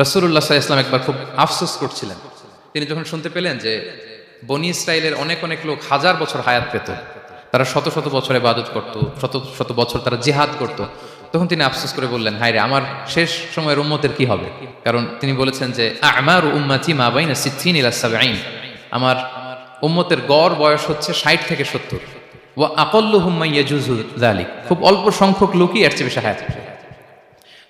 রসুল্লাহ সাল্লাহ ইসলাম একবার খুব আফসোস করছিলেন। তিনি যখন শুনতে পেলেন যে বনি ইসরায়েলের অনেক অনেক লোক হাজার বছর হায়াত পেত, তারা শত শত বছরে বাদত করত, শত শত বছর তারা জিহাদ করত, তখন তিনি আফসোস করে বললেন হায় রে আমার শেষ সময়ের উম্মতের কি হবে? কারণ তিনি বলেছেন যে, আমার উম্মাতি মা বাইনা ইলা সাবঈন আমার উম্মতের গড় বয়স হচ্ছে ষাট থেকে সত্তর। ও আকল্লু হুম্মা ইয়াজুজু যালিক, খুব অল্প সংখ্যক লোকই এর চেয়ে বেশি হায়াত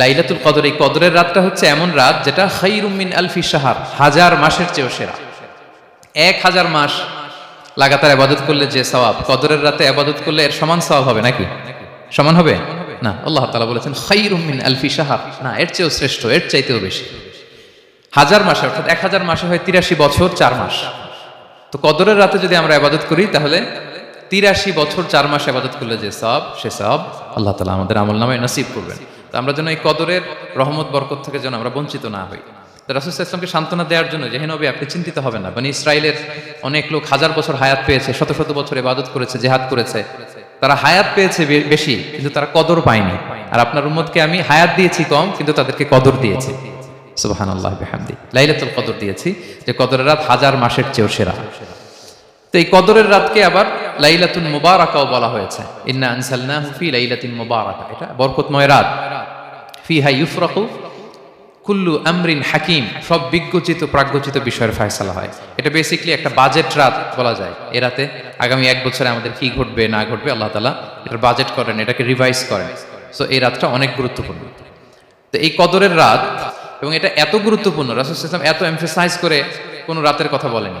লাইলাতুল কদর, এই কদরের রাতটা হচ্ছে এমন রাত যেটা খাইরুম মিন আলফি শাহার, হাজার মাসের চেয়েও সেরা। এক হাজার মাস লাগাতার আবাদত করলে যে সওয়াব, কদরের রাতে আবাদত করলে এর সমান সওয়াব হবে নাকি? সমান হবে? না, আল্লাহ তাআলা বলেছেন, খাইরুম মিন আলফি শাহার। না, এর চেয়েও শ্রেষ্ঠ, এর চাইতেও বেশি। হাজার মাসে, অর্থাৎ এক হাজার মাসে হয় তিরাশি বছর চার মাস। তো কদরের রাতে যদি আমরা আবাদত করি, তাহলে তিরাশি বছর চার মাস আবাদত করলে যে সব সে সব আল্লাহ তালা আমাদের আমল নামায় নসিব করবেন। তো আমরা যেন এই কদরের রহমত, বরকত থেকে যেন আমরা বঞ্চিত না হই। তো রাসুল ইসলামকে সান্ত্বনা দেওয়ার জন্য যে নবী, আপনি চিন্তিত হবেন না। মানে ইসরায়েলের অনেক লোক হাজার বছর হায়াত পেয়েছে, শত শত বছর ইবাদত করেছে, জেহাদ করেছে। তারা হায়াত পেয়েছে বেশি, কিন্তু তারা কদর পায়নি। আর আপনার উম্মতকে আমি হায়াত দিয়েছি কম, কিন্তু তাদেরকে কদর দিয়েছি। সুবাহান আল্লাহ লাইলাতুল কদর দিয়েছি, যে কদরের রাত হাজার মাসের চেয়েও সেরা। তো এই কদরের রাতকে আবার লাইলাতুন মুবারাকাও বলা হয়েছে। ইন্না আনসালনাহু ফি লাইলাতিন মুবারাকা। এটা বরকতময় রাত। ফিহা ইউফরাকু কুল্লু আমরিন হাকিম। সব বিজ্ঞচিত, প্রাজ্ঞচিত বিষয়ের ফয়সালা হয়। এটা বেসিকলি একটা বাজেট রাত বলা যায়। এ রাতে আগামী এক বছরে আমাদের কি ঘটবে, না ঘটবে, আল্লাহ তালা এটার বাজেট করেন, এটাকে রিভাইজ করেন। সো এই রাতটা অনেক গুরুত্বপূর্ণ। তো এই কদরের রাত, এবং এটা এত গুরুত্বপূর্ণ, রাসুল ইসলাম এত এমফেসাইজ করে কোনো রাতের কথা বলেনি।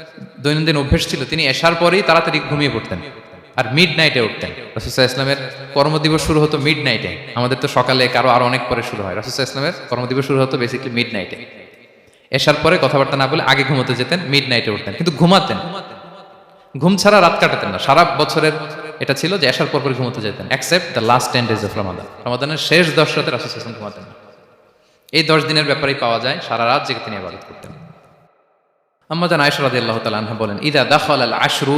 দৈনন্দিন অভ্যেস ছিল, তিনি এসার পরেই তাড়াতাড়ি ঘুমিয়ে পড়তেন আর মিড নাইটে উঠতেন। রাসুসাহ ইসলামের কর্মদিবস শুরু হতো মিড নাইটে আমাদের তো সকালে কারও আরও অনেক পরে শুরু হয়। রাসুসাহ ইসলামের কর্মদিবস শুরু হতো বেসিক্যালি মিড নাইটে এসার পরে কথাবার্তা না বলে আগে ঘুমোতে যেতেন মিড নাইটে উঠতেন। কিন্তু ঘুমাতেন। ঘুম ছাড়া রাত কাটাতেন না। সারা বছরের এটা ছিল যে এসার পর পরে ঘুমোতে যেতেন except the last ten days of Ramadan রমাদানের শেষ দশ রাতে রাসুল ইসলাম ঘুমাতেন। না এই দশ দিনের ব্যাপারেই পাওয়া যায় সারা রাত জেগে তিনি আবাদত করতেন। আম্মা জান আয়েশা রাদিয়াল্লাহু তাআলা আনহা বলেন, ইদা দাখাল আল আশরু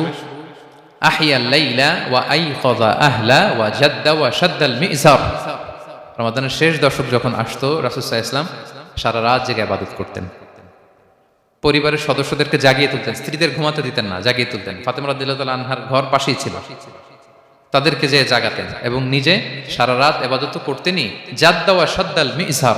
আহিয়া লাইলা ওয়া আইকাযা আহলা ওয়া জাদ্দা ওয়া শাদ্দাল মিজার রমাদানের শেষ দশক যখন আসতো আলাইহি ইসলাম সারা রাত জেগে ইবাদত করতেন। পরিবারের সদস্যদেরকে জাগিয়ে তুলতেন, স্ত্রীদের ঘুমাতে দিতেন না, জাগিয়ে তুলতেন। ফাতেমা রাদিয়াল্লাহু তাআলা আনহার ঘর পাশেই ছিল। তাদেরকে যে জাগাতেন এবং নিজে সারা রাত এবাদত করতেনই, জাদ্দা ওয়া শাদ্দাল মিজার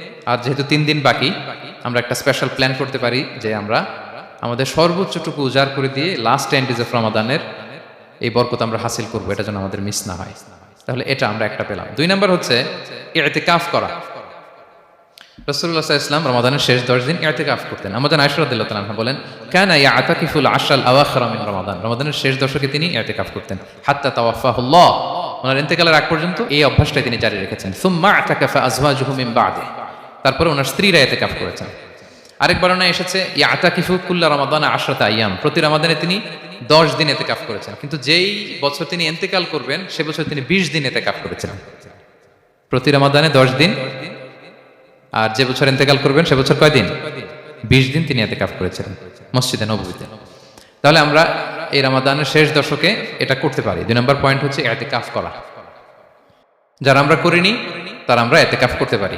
আর যেহেতু তিন দিন বাকি, আমরা একটা স্পেশাল প্ল্যান করতে পারি যে আমরা আমাদের সর্বোচ্চটুকু উজাড় করে দিয়ে লাস্ট ডেজ অফ রমাদানের এই বরকত আমরা হাসিল করব, এটা যেন আমাদের মিস না হয়। তাহলে এটা আমরা একটা পেলাম। দুই নাম্বার হচ্ছে কাফ করা। শেষ দশ দিন কাফ করতেন। বলেন রমাদান। শেষ দশকে তিনি কাফ করতেন। পর্যন্ত এই তিনি জারি রেখেছেন। তারপরে ওনার স্ত্রীরা এতে কাফ করেছেন। আরেক বর্ণনা এসেছে ইয়া আতাকিফু কুল্লা রমাদান আশরাত আইয়াম। প্রতি রমাদানে তিনি দশ দিন এতে কাফ করেছেন। কিন্তু যেই বছর তিনি ইন্তেকাল করবেন, সে বছর তিনি বিশ দিন এতে কাফ করেছেন। প্রতি রমাদানে দশ দিন। আর যে বছর ইন্তেকাল করবেন, সে বছর কয়দিন বিশ দিন তিনি এতে কাফ করেছিলেন মসজিদে নবীতে তাহলে আমরা এই রামাদানের শেষ দশকে এটা করতে পারি। দুই নম্বর পয়েন্ট হচ্ছে এতে কাফ করা। যারা আমরা করিনি, তারা আমরা এতে কাফ করতে পারি।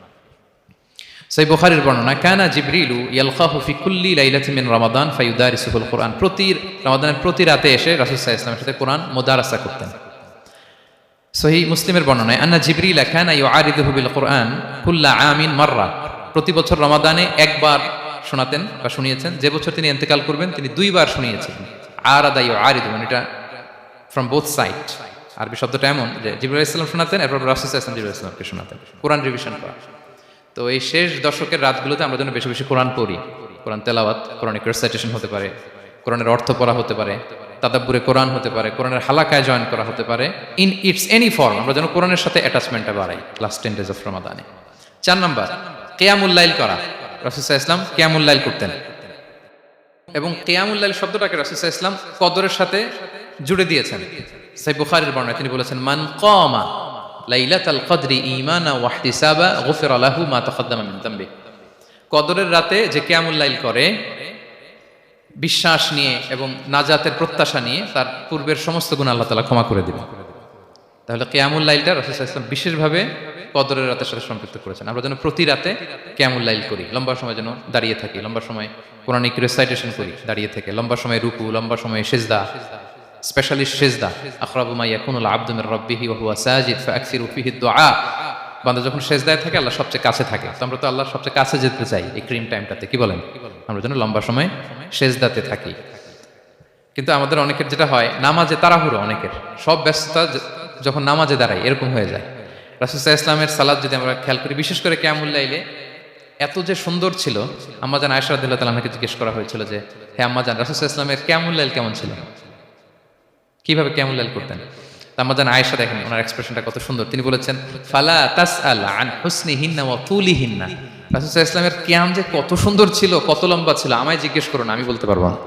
সেই বুখারীর বর্ণনা, কানা জিবরিলু ইয়ালকাহু ফি কুল্লি লাইলাতিন মিন রমাদান ফায়ুদারিসুল কোরআন। প্রতি রমাদানের প্রতি রাতে এসে রাসূল সাল্লাল্লাহু আলাইহি সাথে কোরআন মুদারাসা করতেন। সহি মুসলিমের বর্ণনায়, আন্না জিবরিল কানা ইউআরিদুহু বিল কোরআন কুল্লা আমিন মাররা। প্রতি বছর রমাদানে একবার শোনাতেন বা শুনিয়েছেন। যে বছর তিনি ইন্তেকাল করবেন, তিনি দুইবার শুনিয়েছেন। আরাদা ইউআরিদু মানে এটা ফ্রম বোথ সাইড আরবি শব্দটা এমন যে জিবরুল ইসলাম শোনাতেন, এরপর রাসুল ইসলাম জিবরুল ইসলামকে শোনাতেন। কোরআন রিভিশন করা। তো এই শেষ দশকের রাতগুলোতে আমরা যেন বেশি বেশি কোরআন পড়ি। কোরআন তেলাওয়াত কোরআনিক রেসাইটেশন হতে পারে, কোরআনের অর্থ পড়া হতে পারে, তাদাব্বুরে কোরআন হতে পারে, কোরআনের হালাকায় জয়েন করা হতে পারে। ইন ইটস এনি ফর্ম আমরা যেন কোরআনের সাথে অ্যাটাচমেন্টটা বাড়াই লাস্ট টেন ডেজ অফ রমাদানে চার নাম্বার কেয়ামুল্লাইল করা। রসুসা ইসলাম কেয়ামুল্লাইল করতেন। এবং কেয়ামুল্লাইল শব্দটাকে রসুসা ইসলাম কদরের সাথে জুড়ে দিয়েছেন। সাই বুখারির বর্ণায় তিনি বলেছেন, মান কমা লাইলাতাল কদরি ঈমানা ওয়া ইহতিসাবা গুফিরা লাহু মা তাকাদ্দামা মিন কদরের রাতে যে কিয়ামুল লাইল করে, বিশ্বাস নিয়ে এবং নাজাতের প্রত্যাশা নিয়ে তার পূর্বের সমস্ত গুণ আল্লাহ তাআলা ক্ষমা করে দিবেন। তাহলে কিয়ামুল লাইলটা রাসূল সাল্লাল্লাহু বিশেষভাবে কদরের রাতের সাথে সম্পৃক্ত করেছেন। আমরা যেন প্রতি রাতে কিয়ামুল লাইল করি। লম্বা সময় যেন দাঁড়িয়ে থাকি, লম্বা সময় কোরআনিক রেসাইটেশন করি, দাঁড়িয়ে থেকে। লম্বা সময় রুকু, লম্বা সময় সেজদা স্পেশালিস্ট সেজদা আখরাবু মা ইয়াকুনুল আবদু মির রাব্বিহি হুয়া সাজিদ ফাকসিরু ফিহি দুআ বান্দা যখন সেজদায় থাকে, আল্লাহ সবচেয়ে কাছে থাকে। তো আমরা তো আল্লাহ সবচেয়ে কাছে যেতে চাই এই ক্রিম টাইমটাতে কি বলেন? আমরা যেন লম্বা সময় সেজদাতে থাকি। কিন্তু আমাদের অনেকের যেটা হয়, নামাজে তাড়াহুড়ো অনেকের। সব ব্যস্ততা যখন নামাজে দাঁড়ায়, এরকম হয়ে যায়। রাসুসাহ ইসলামের সালাদ যদি আমরা খেয়াল করি, বিশেষ করে ক্যামুল্লাইলে এত যে সুন্দর ছিল আম্মাজান আয়সা আদিল্লাহ তালাকে জিজ্ঞেস করা হয়েছিল যে হ্যাঁ আম্মাজান রাসুসাহ ইসলামের ক্যামুল্লাইল কেমন ছিল? কীভাবে ক্যামুল্লাইল করতেন? আম্মাজান আয়েশা দেখেন ওনার এক্সপ্রেশনটা কত সুন্দর। তিনি বলেছেন, ফালা তাস আল আন হুসনি হিন্না ও তুলি হিন্না রাসুসাহ ইসলামের ক্যাম যে কত সুন্দর ছিল, কত লম্বা ছিল, আমায় জিজ্ঞেস করুন, আমি বলতে পারব না।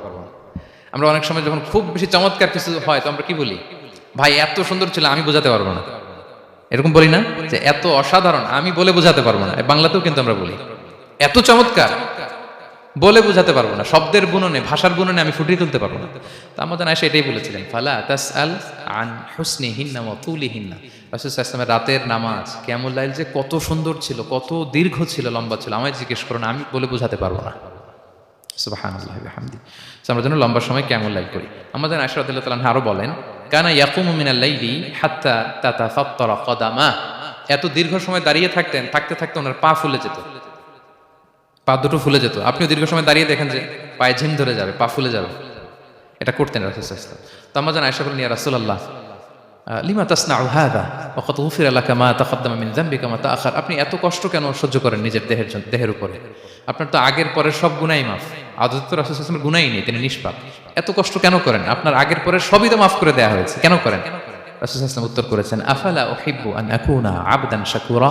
আমরা অনেক সময় যখন খুব বেশি চমৎকার কিছু হয়, তো আমরা কি বলি? ভাই, এত সুন্দর ছিল, আমি বোঝাতে পারব না। এরকম বলি না যে, এত অসাধারণ, আমি বলে বোঝাতে পারব না। বাংলাতেও কিন্তু আমরা বলি, এত চমৎকার। বলে বোঝাতে পারব না শব্দের বুননে ভাষার বুননে আমি ফুটিয়ে তুলতে পারব না। তো আমাদের আয়সা এটাই বলেছিলেন ফালা তাস আল আন হুসনি হিন্না ও তুলি হিন্না রাসুল ইসলামের রাতের নামাজ কেমুল্লাইল যে কত সুন্দর ছিল কত দীর্ঘ ছিল লম্বা ছিল আমায় জিজ্ঞেস করো না আমি বলে বোঝাতে পারব না। So, আমরা যেন লম্বা সময় কেমন লাইল করি। আমাদের আয়সা রাদিয়াল্লাহু তাআলা আরও বলেন কানা ইয়াকুমু মিনাল লাইলি হাত্তা তাতাফাত্তারা কদামা। এত দীর্ঘ সময় দাঁড়িয়ে থাকতেন থাকতে থাকতে ওনার পা ফুলে যেত। পা দুটো ফুলে যেত। আপনিও দীর্ঘ সময় দাঁড়িয়ে দেখেন যে পায়ে ঝিম ধরে যাবে, পা ফুলে যাবে। এটা করতেন রাসুলাম তো আমার জানা আয়সা বলেন ইয়া লিমা তাসনা হাদা ওয়াকাদ গুফিরা লাকা মা তাকাদ্দামা মিন যামবিকা, মা তাআখার। আপনি এত কষ্ট কেন সহ্য করেন নিজের দেহের জন্য দেহের উপরে? আপনার তো আগের পরের সব গুনাই মাফ। আদত তো রাসূল গুনাই নেই, তিনি নিষ্পাপ। এত কষ্ট কেন করেন? আপনার আগের পরের সবই তো মাফ করে দেওয়া হয়েছে, কেন করেন? রাসূল সাল্লাল্লাহু উত্তর করেছেন, আফালা উহিব্বু আন আকুনা আবদান শাকুরা?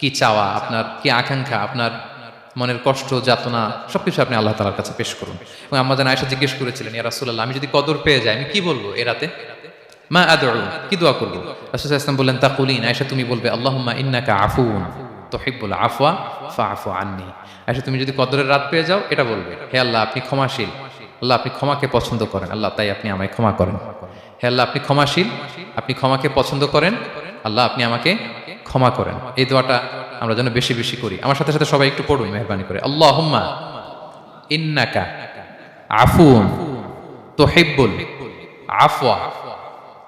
কি চাওয়া, আপনার কি আকাঙ্ক্ষা, আপনার মনের কষ্ট, যাতনা, সবকিছু আপনি আল্লাহ তালার কাছে পেশ করুন। এবং আমরা যেন আয়সা জিজ্ঞেস করেছিলেন, ইয়া রাসূলুল্লাহ, আমি যদি কদর পেয়ে যাই, আমি কি বলব এ রাতে? মা আদউ, কি দোয়া করব? রাসূল ইসলাম বললেন, তাকুলিন আয়সা তুমি বলবে, আল্লাহুম্মা ইন্নাকা আফুন তুহিব্বুল আফওয়া ফাআফু আননি। আয়সা তুমি যদি কদরের রাত পেয়ে যাও, এটা বলবে, হে আল্লাহ, আপনি ক্ষমাশীল, আল্লাহ আপনি ক্ষমাকে পছন্দ করেন, আল্লাহ তাই আপনি আমায় ক্ষমা করেন। হে আল্লাহ, আপনি ক্ষমাশীল, আপনি ক্ষমাকে পছন্দ করেন আল্লাহ, আপনি আমাকে ক্ষমা করেন। এই দোয়াটা আমরা যেন বেশি বেশি করি। আমার সাথে সাথে সবাই একটু পড়ুন, মেহরবানি করে। আল্লাহ ইন্নাকা আফুন তোহিব্বুল আফওয়া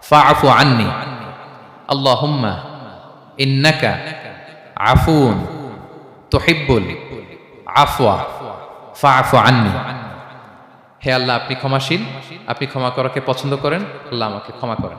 ফাআফু আন্নি। আল্লাহুম্মা ইন্নাকা আফুন তোহিব্বুল আফওয়া ফাআফু আন্নি। হে আল্লাহ, আপনি ক্ষমাশীল। আপনি ক্ষমা করাকে পছন্দ করেন। আল্লাহ আমাকে ক্ষমা করেন।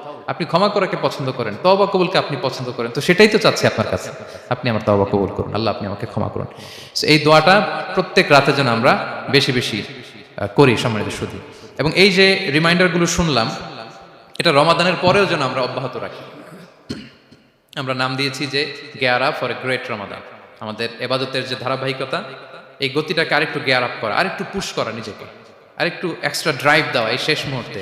আপনি ক্ষমা করাকে পছন্দ করেন, তওবা কবুলকে আপনি পছন্দ করেন, তো সেটাই তো চাচ্ছি আপনার কাছে। আপনি আমার তওবা কবুল করুন, আল্লাহ আপনি আমাকে ক্ষমা করুন। এই দোয়াটা প্রত্যেক রাতে যেন আমরা বেশি বেশি করি সম্মানিত শুধু এবং এই যে রিমাইন্ডারগুলো শুনলাম, এটা রমাদানের পরেও যেন আমরা অব্যাহত রাখি। আমরা নাম দিয়েছি যে gear for a great Ramadan. আমাদের এবাদতের যে ধারাবাহিকতা, এই গতিটাকে আরেকটু গেয়ার আপ করা, আরেকটু পুশ করা নিজেকে, আরেকটু এক্সট্রা ড্রাইভ দেওয়া এই শেষ মুহূর্তে।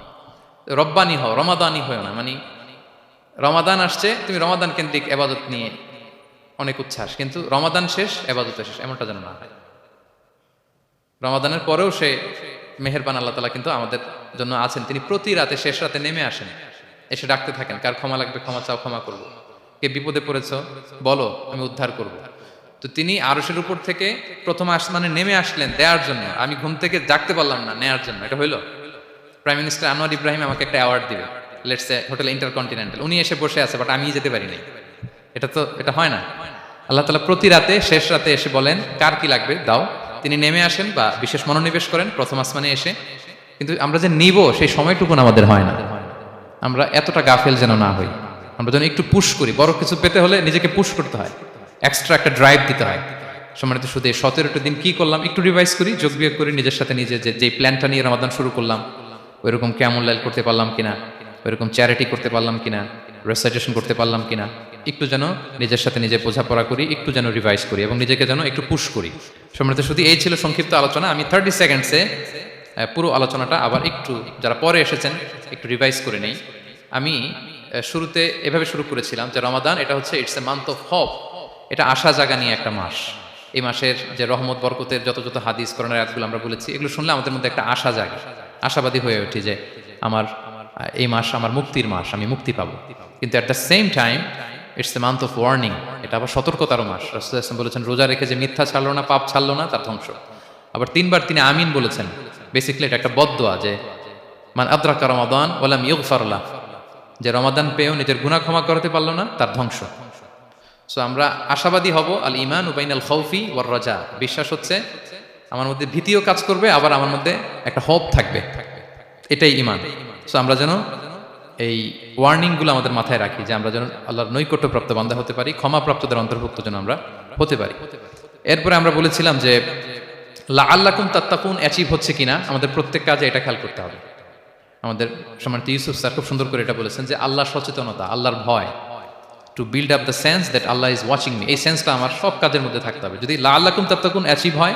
রব্বানি হও, রমাদানি হও না মানে রমাদান আসছে, তুমি রমাদান কেন্দ্রিক এবাদত নিয়ে অনেক উচ্ছ্বাস, কিন্তু রমাদান শেষ, এবাদত শেষ, এমনটা যেন না হয়। রমাদানের পরেও সে মেহেরবান আল্লাহ তালা কিন্তু আমাদের জন্য আছেন, তিনি প্রতি রাতে, শেষ রাতে নেমে আসেন, এসে ডাকতে থাকেন, কার ক্ষমা লাগবে, ক্ষমা চাও, ক্ষমা করব। কে বিপদে পড়েছ, বলো, আমি উদ্ধার করব। তো তিনি আরসের উপর থেকে প্রথম আসমানে নেমে আসলেন দেওয়ার জন্য, আমি ঘুম থেকে জাগতে পারলাম না, নেয়ার জন্য, এটা হইল? প্রাইম মিনিস্টার আনোয়ার ইব্রাহিম আমাকে একটা অ্যাওয়ার্ড দিবে। লেটস হোটেল ইন্টারকন্টিনেন্টাল উনি এসে বসে আছে বাট আমি যেতে পারি নাই। এটা তো, এটা হয় না। আল্লাহ তালা প্রতি রাতে, শেষ রাতে এসে বলেন, কার কি লাগবে? দাও। তিনি নেমে আসেন বা বিশেষ মনোনিবেশ করেন, প্রথম আসমানে এসে। কিন্তু আমরা যে নিব, সেই সময়টুকুন আমাদের হয় না। আমরা এতটা গাফেল যেন না হই। আমরা যেন একটু পুশ করি। বড় কিছু পেতে হলে নিজেকে পুশ করতে হয়। এক্সট্রা একটা ড্রাইভ দিতে হয়। সম্মানিত শুধু সতেরোটা দিন কি করলাম? একটু রিভাইজ করি, যোগ বিয়োগ করি, নিজের সাথে নিজে যে যে প্ল্যানটা নিয়ে রমাদান শুরু করলাম। ওইরকম কেমন লাইল করতে পারলাম কিনা? ওইরকম চ্যারিটি করতে পারলাম কিনা? রেসাইটেশন করতে পারলাম কিনা? একটু যেন নিজের সাথে নিজে বোঝাপড়া করি, একটু যেন রিভাইজ করি এবং নিজেকে যেন একটু পুশ করি। সম্মানিত শুধু এই ছিল সংক্ষিপ্ত আলোচনা। আমি থার্টি সেকেন্ডসে পুরো আলোচনাটা আবার একটু, যারা পরে এসেছেন, একটু রিভাইজ করে নেই। আমি শুরুতে এভাবে শুরু করেছিলাম যে রমাদান, এটা হচ্ছে it's a month of hope এটা আশা জাগা নিয়ে একটা মাস। এই মাসের যে রহমত, বরকতের যত যত হাদিস করোনার আয়াতগুলো আমরা বলেছি, এগুলো শুনলে আমাদের মধ্যে একটা আশা জাগে। আশাবাদী হয়ে উঠি যে আমার, এই মাস আমার মুক্তির মাস, আমি মুক্তি পাবো। কিন্তু at the same time it's the month of warning এটা আবার সতর্কতারও মাস। রাসুল ইসলাম বলেছেন, রোজা রেখে যে মিথ্যা ছাড়লো না, পাপ ছাড়লো না, তার ধ্বংস। আবার তিনবার তিনি আমিন বলেছেন। বেসিক্যালি এটা একটা বদোয়া যে, মান আদ্রাকা রমাদান ওলাম ইউগফারলা যে রমাদান পেয়েও নিজের গুনাহ ক্ষমা করতে পারল না, তার ধ্বংস। সো আমরা আশাবাদী হব আল ইমান উবাইন আল খৌফি ওয়ার রাজা বিশ্বাস হচ্ছে আমার মধ্যে ভীতিও কাজ করবে, আবার আমার মধ্যে একটা হোপ থাকবে। এটাই ইমান সো আমরা যেন এই ওয়ার্নিংগুলো আমাদের মাথায় রাখি যে আমরা যেন আল্লাহর নৈকট্যপ্রাপ্ত বান্ধা হতে পারি, ক্ষমাপ্রাপ্তদের অন্তর্ভুক্ত যেন আমরা হতে পারি। এরপরে আমরা বলেছিলাম যে লা আল্লাকুম তাত্তাকুন অ্যাচিভ হচ্ছে কিনা, আমাদের প্রত্যেক কাজে এটা খেয়াল করতে হবে। আমাদের সম্মানিত ইউসুফ স্যার খুব সুন্দর করে এটা বলেছেন যে আল্লাহর সচেতনতা, আল্লাহর ভয় to build up the sense that Allah is watching me এই সেন্সটা আমার সব কাজের মধ্যে থাকতে হবে। যদি লা আল্লাকুম তাত্তাকুন অ্যাচিভ হয়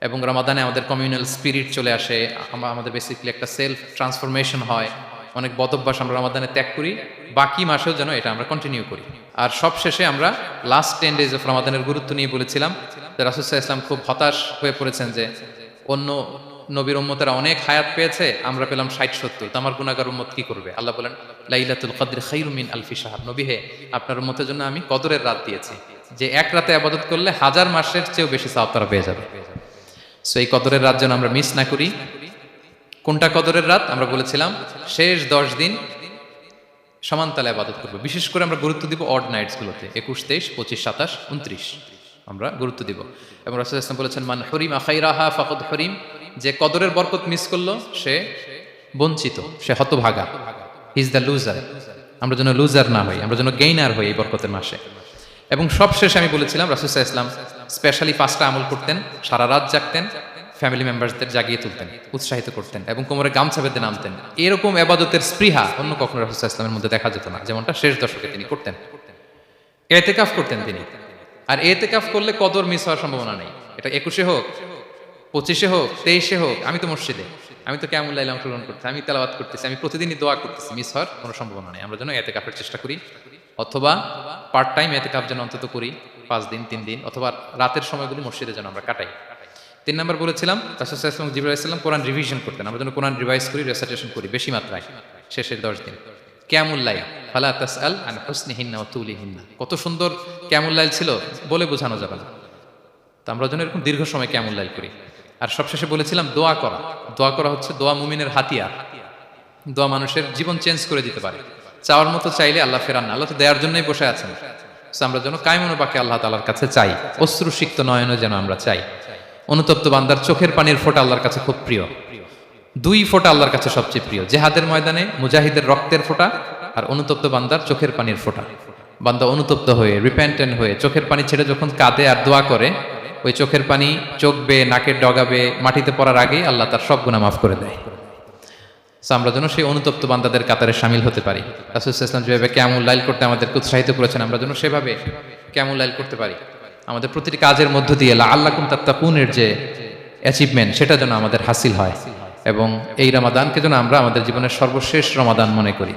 এবং রমাদানে আমাদের কমিউনাল স্পিরিট চলে আসে। আমরা আমাদের বেসিক্যালি একটা সেলফ ট্রান্সফরমেশন হয়। অনেক বদভ্যাস আমরা রামাদানে ত্যাগ করি। বাকি মাসেও যেন এটা আমরা কন্টিনিউ করি। আর সব শেষে আমরা লাস্ট টেন ডেজ অফ রমাদানের গুরুত্ব নিয়ে বলেছিলাম যে রাসুসাহ ইসলাম খুব হতাশ হয়ে পড়েছেন যে অন্য নবীর উম্মতেরা অনেক হায়াত পেয়েছে, আমরা পেলাম ষাট, সত্তর। তো আমার গুণাগার উম্মত কি করবে? আল্লাহ বলেন, লাইলাতুল কদ্র খাইরুমিন আলফি সাহাব নবী হে, আপনার উম্মতের জন্য আমি কদরের রাত দিয়েছি। যে এক রাতে আবাদত করলে হাজার মাসের চেয়েও বেশি সাহাব তারা পেয়ে যাবে। সো এই কদরের রাত যেন আমরা মিস না করি। কোনটা কদরের রাত? আমরা বলেছিলাম, শেষ দশ দিন সমানতালে আবাদত করব। বিশেষ করে আমরা গুরুত্ব দিব অড নাইটসগুলোতে একুশ, তেইশ, পঁচিশ, সাতাশ উনত্রিশ আমরা গুরুত্ব দিব। এবং রাসুল ইসলাম বলেছেন, মান হরিম আখাইরাহা ফাকদ হরিম। যে কদরের বরকত মিস করল, সে বঞ্চিত, সে হতভাগা। ইজ দ্য লুজার আমরা যেন লুজার না হই, আমরা যেন গেইনার হই এই বরকতের মাসে। এবং সবশেষে আমি বলেছিলাম রাসুসাহ ইসলাম স্পেশালি পাঁচটা আমল করতেন, সারা রাত জাগতেন ফ্যামিলি মেম্বারসদের জাগিয়ে তুলতেন, উৎসাহিত করতেন এবং কোমরে গামছা বেঁধে নামতেন। এরকম এবাদতের স্পৃহা অন্য কখনো রাসুসাহ ইসলামের মধ্যে দেখা যেত না, যেমনটা শেষ দশকে তিনি করতেন। এতেকাফ করতেন তিনি। আর এতেকাফ করলে কদর মিস হওয়ার সম্ভাবনা নেই। এটা একুশে হোক, পঁচিশে হোক, তেইশে হোক, আমি তো মসজিদে। আমি তো কেমন লাইলে অংশগ্রহণ করতেছি আমি তেলাবাদ করতেছি, আমি প্রতিদিনই দোয়া করতেছি মিস হওয়ার কোনো সম্ভাবনা নেই। আমরা যেন এতে কাপের চেষ্টা করি। অথবা পার্ট টাইম এতে কাপ যেন অন্তত করি, পাঁচ দিন, তিন দিন, অথবা রাতের সময়গুলি মসজিদে যেন আমরা কাটাই। তিন নম্বর বলেছিলাম রাসুসাল্লাম জিবুল ইসলাম কোরআন রিভিশন করতেন। আমরা যেন কোরআন রিভাইজ করি রেসাইটেশন করি, বেশি মাত্রায়, শেষের দশ দিন। ক্যামুল্লাই ফালা তাস আল আন হসনি হিন্না তুলি হিন্না কত সুন্দর ক্যামুল্লাইল ছিল, বলে বোঝানো যাবে না। তো আমরা যেন এরকম দীর্ঘ সময় ক্যামুল্লাইল করি। আর সবশেষে বলেছিলাম, দোয়া করা। দোয়া করা হচ্ছে দোয়া মুমিনের হাতিয়ার। দোয়া মানুষের জীবন চেঞ্জ করে দিতে পারে। চাওয়ার মতো চাইলে আল্লাহ ফেরান না। আল্লাহ তো দেওয়ার জন্যই বসে আছেন। আমরা যেন কায়মনোবাকে আল্লাহ তালার কাছে চাই। অশ্রুসিক্ত নয়নও যেন আমরা চাই। অনুতপ্ত বান্দার চোখের পানির ফোঁটা আল্লাহর কাছে খুব প্রিয়। দুই ফোঁটা আল্লাহর কাছে সবচেয়ে প্রিয়। জেহাদের ময়দানে মুজাহিদের রক্তের ফোঁটা আর অনুতপ্ত বান্দার চোখের পানির ফোঁটা। বান্দা অনুতপ্ত হয়ে রিপেন্টেন্ট হয়ে, চোখের পানি ছেড়ে যখন কাঁদে আর দোয়া করে, ওই চোখের পানি চোখ বে নাকের ডগাবে মাটিতে পড়ার আগেই আল্লাহ তার সব গুণা মাফ করে দেয়। So আমরা যেন সেই অনুতপ্ত বান্দাদের কাতারে সামিল হতে পারি। রাসুল যেভাবে ক্যামুল লাইল করতে আমাদেরকে উৎসাহিত করেছেন, আমরা যেন সেভাবে ক্যামুল লাইল করতে পারি। আমাদের প্রতিটি কাজের মধ্য দিয়ে আল্লাহ কুম তাত্তাকুনের যে অ্যাচিভমেন্ট সেটা যেন আমাদের হাসিল হয়। এবং এই রমাদানকে যেন আমরা আমাদের জীবনের সর্বশেষ রমাদান মনে করি।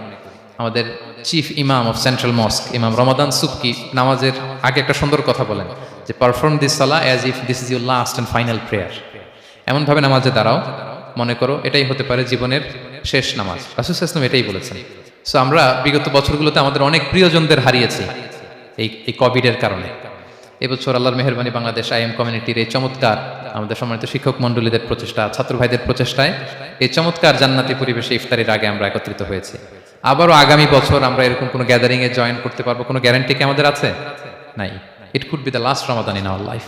আমাদের চিফ ইমাম অফ সেন্ট্রাল মস্ক, ইমাম রমাদান সুবকি নামাজের আগে একটা সুন্দর কথা বলেন যে পারফর্ম দিস সালা as if this is your last and final prayer এমনভাবে নামাজে দাঁড়াও। মনে করো, এটাই হতে পারে জীবনের শেষ নামাজ। রাসুল এটাই বলেছেন। সো আমরা বিগত বছরগুলোতে আমাদের অনেক প্রিয়জনদের হারিয়েছি এই এই কোভিডের কারণে। এবছর আল্লাহর মেহরবানি বাংলাদেশ আইএম কমিউনিটির এই চমৎকার আমাদের সম্মানিত শিক্ষক মণ্ডলীদের প্রচেষ্টা, ছাত্র ভাইদের প্রচেষ্টায় এই চমৎকার জান্নাতি পরিবেশে ইফতারির আগে আমরা একত্রিত হয়েছি। আবারও আগামী বছর আমরা এরকম কোনো গ্যাদারিং এ জয়েন করতে পারব, কোনো গ্যারান্টি কি আমাদের আছে? নাই। It could be the last Ramadan in our life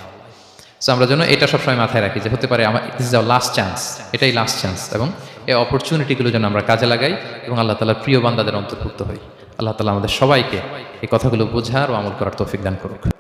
so আমরা যেন এটা সবসময় মাথায় রাখি যে হতে পারে আমার this is our last chance এটাই লাস্ট চান্স এবং এই অপরচুনিটিগুলো যেন আমরা কাজে লাগাই এবং আল্লাহ তালার প্রিয় বান্দাদের অন্তর্ভুক্ত হই। আল্লাহ তালা আমাদের সবাইকে এই কথাগুলো বোঝার ও আমল করার তৌফিক দান করুক।